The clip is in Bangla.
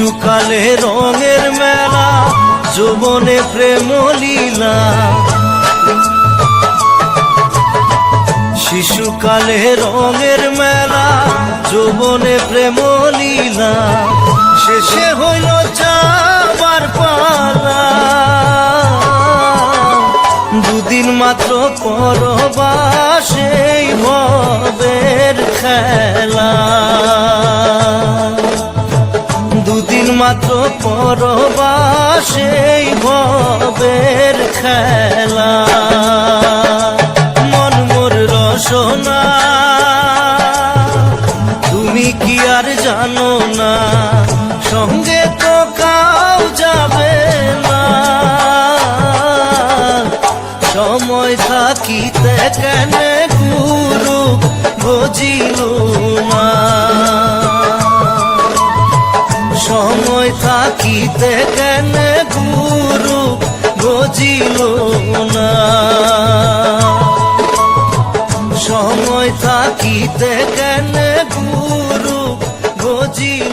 শিশুকালে রঙের মেলা, যৌবনে প্রেম লীলা। শিশুকালে রঙের মেলা, যৌবনে প্রেম লীলা। শেষে হইল যাবার পালা। দুদিন মাত্র পরবাসেই ভবের মাত্র পরবাসেই ভবের খেলা। মন মোর রসনা। তুমি কি আর জানো না, সঙ্গে তো কাউ যাবে না। সময় থাকিতে কেন বুঝিল না। সময় থাকিতে কেন গুরু বুঝিল